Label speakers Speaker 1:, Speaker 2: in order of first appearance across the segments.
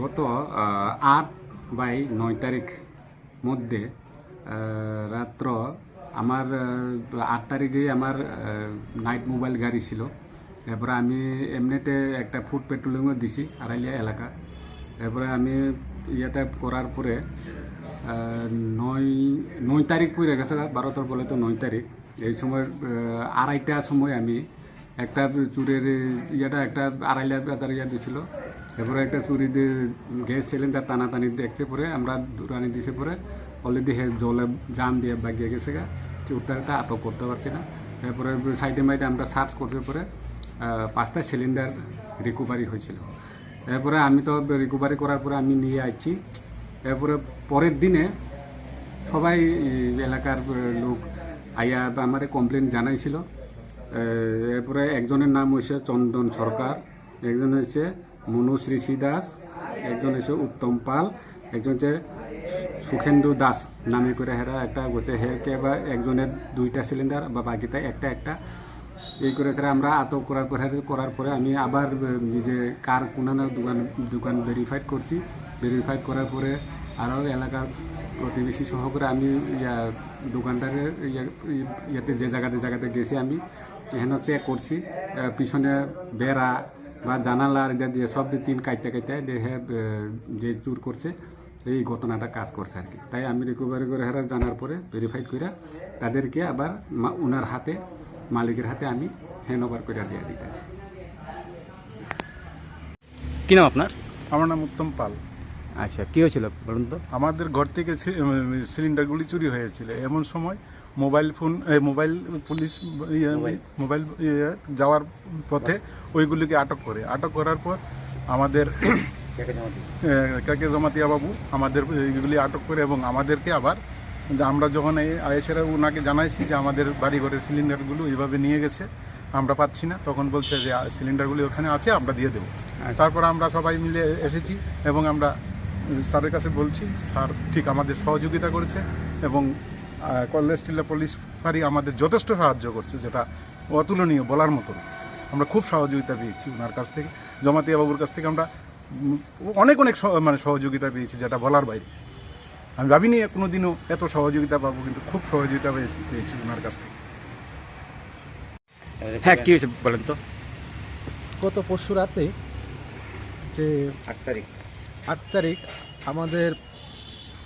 Speaker 1: গত আট বাই নয় তারিখ মধ্যে রাত্র আমার আট তারিখে আমার নাইট মোবাইল গাড়ি ছিল। এরপরে আমি এমনিতে একটা ফুড পেট্রোলিংও দিছি আড়াইলিয়া এলাকা। এরপরে আমি ইয়েতে করার পরে নয় নয় তারিখ পড়ে গেছে বারোটার বলে তো নয় তারিখ। এই সময় আহ, আড়াইটার সময় আমি একটা চুরের ইয়েটা, একটা আড়াইলা বাজার ইয়া দিছিল। এরপরে একটা চুরি দিয়ে গ্যাস সিলিন্ডার টানাটানি দেখছে পরে, আমরা দূরানি দিছে পরে অলরেডি হে জলে জাম দিয়ে বাগিয়ে গেছে গা চুরটাটা আটক করতে পারছি না। এরপরে সাইডে মাইডে আমরা সার্চ করতে পরে পাঁচটা সিলিন্ডার রিকভারি হয়েছিল। এরপরে আমি তো রিকভারি করার পরে আমি নিয়ে আসছি এরপরে পরের দিনে সবাই এলাকার লোক আইয়া আমার কমপ্লেন জানাইছিল। এরপরে একজনের নাম হচ্ছে চন্দন সরকার, একজন হচ্ছে মনুশ্রী শ্রী দাস, একজন হচ্ছে উত্তম পাল, একজন হচ্ছে সুখেন্দু দাস নামে করে হেরা একটা হচ্ছে হেরকে বা একজনের দুইটা সিলিন্ডার বা বাকিটা একটা একটা। এই করে ছাড়া আমরা আটক করার পরে করার পরে আমি আবার নিজে কার কোনানো দোকান দোকান ভেরিফাইড করছি। ভেরিফাইড করার পরে আরও এলাকার প্রতিবেশী সহ করে আমি দোকানদারের ইয়া- ইয়াতে যে জায়গাতে জায়গাতে গেছি আমি। এখানে চেক করছি পিছনে বেড়া বা জানালার এটা দিয়ে সব দিয়ে তিন কাইতে কাইতে দেখে আহ, যে চুর করছে এই ঘটনাটা কাজ করছে আর কি। তাই আমি রিকভারি করে হেরা জানার পরে ভেরিফাই করে তাদেরকে আবার ওনার হাতে মালিকের হাতে আমি হ্যান্ড ওভার করে দিয়ে দিতেছি।
Speaker 2: কি নাম আপনার?
Speaker 3: আমার নাম উত্তম পাল।
Speaker 2: আচ্ছা কি হয়েছিল বলুন তো?
Speaker 3: আমাদের ঘর থেকে সিলিন্ডারগুলি চুরি হয়েছিল। এমন সময় মোবাইল ফোন মোবাইল পুলিশ ইয়ে, মোবাইল। ইয়ে, যাওয়ার পথে ওইগুলিকে আটক করে। আটক করার পর আমাদের কাকে জমাতিয়া বাবু? আমাদের এইগুলি আটক করে এবং আমাদেরকে আবার যে আমরা যখন এই আয়েসেরা ওনাকে জানাইছি যে আমাদের বাড়ি ঘরের সিলিন্ডারগুলো এইভাবে নিয়ে গেছে আমরা পাচ্ছি না। তখন বলছে যে সিলিন্ডারগুলি ওখানে আছে আমরা দিয়ে দেবো। তারপর আমরা সবাই মিলে এসেছি এবং আমরা স্যারের কাছে বলছি স্যার ঠিক আমাদের সহযোগিতা করেছে এবং কলেজ টিলা পুলিশ ফাঁড়ি আমাদের যথেষ্ট সাহায্য করছে যেটা অতুলনীয় বলার মতো আমরা খুব সহযোগিতা পেয়েছি ওনার কাছ থেকে জমাতিয়া বাবুর কাছ থেকে আমরা অনেক অনেক মানে সহযোগিতা পেয়েছি যেটা বলার বাইরে। আমি ভাবিনি কোনো দিনও এত সহযোগিতা পাবো কিন্তু খুব সহযোগিতা পেয়েছি পেয়েছি ওনার কাছ থেকে।
Speaker 2: হ্যাঁ কী হয়েছে বলেন তো?
Speaker 4: গত পরশু রাতে যে
Speaker 2: আট তারিখ।
Speaker 4: আট তারিখ আমাদের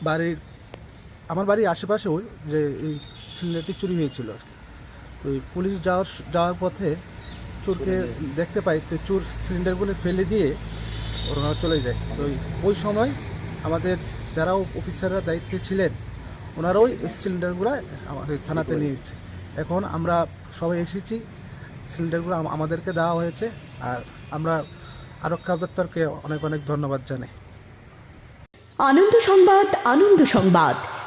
Speaker 4: বাড়ির আমার বাড়ির আশেপাশেও যে এই সিলিন্ডারটি চুরি হয়েছিল আর কি। তো এই পুলিশ যাওয়ার যাওয়ার পথে চোরকে দেখতে পাই তো চোর সিলিন্ডারগুলো ফেলে দিয়ে ওরা চলে যায়। তো ওই- সময় আমাদের যারা অফিসাররা দায়িত্বে ছিলেন ওনারাও এই সিলিন্ডারগুলো আমাদের থানাতে নিয়ে এসেছে। এখন আমরা সবাই এসেছি সিলিন্ডারগুলো আমাদেরকে দেওয়া হয়েছে আর আমরা আরক্ষা দপ্তরকে অনেক অনেক ধন্যবাদ জানাই।
Speaker 5: আনন্দ সংবাদ আনন্দ সংবাদ।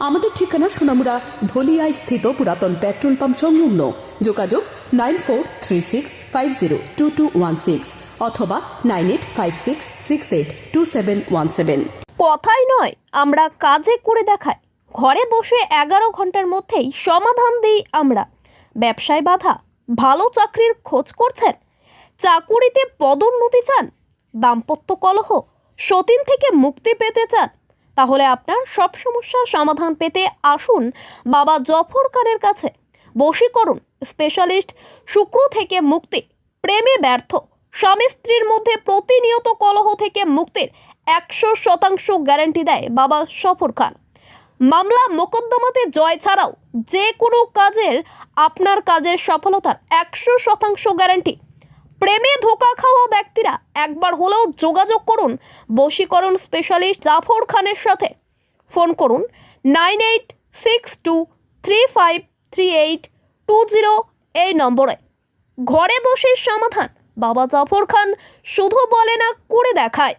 Speaker 5: আমাদের ঠিকানা সোনামুড়া ধলিয়ায় স্থিত পুরাতন পেট্রোল পাম্প সংলগ্ন। যোগাযোগ nine four three six five zero two two one six অথবা nine eight five six six eight two seven one seven.
Speaker 6: কথাই নয়, আমরা কাজে করে দেখাই। ঘরে বসে এগারো ঘণ্টার মধ্যেই সমাধান দিই আমরা। ব্যবসায় বাধা, ভালো চাকরির খোঁজ করছেন। চাকুরিতে পদোন্নতি চান। দাম্পত্য কলহ, সতীন থেকে মুক্তি পেতে চান। তাহলে আপনার সব সমস্যার সমাধান পেতে আসুন বাবা জফর খানের কাছে। বশীকরণ স্পেশালিস্ট শুক্র থেকে মুক্তি। প্রেমে ব্যর্থ। স্বামী স্ত্রীর মধ্যে প্রতিনিয়ত কলহ থেকে মুক্তির একশো শতাংশ গ্যারান্টি দেয় বাবা সফর খান মামলা মোকদ্দমাতে জয় ছাড়াও যে কোনো কাজের আপনার কাজের সফলতার একশো শতাংশ গ্যারান্টি প্রেমে ধোকা খাওয়া একবার হলেও যোগাযোগ করুন বশীকরণ স্পেশালিস্ট জাফর খানের সাথে। ফোন করুন nine eight, six two, three five, three eight, two zero এই নম্বরে। ঘরে বসে সমাধান, বাবা জাফর খান শুধু বলে না, করে দেখায়।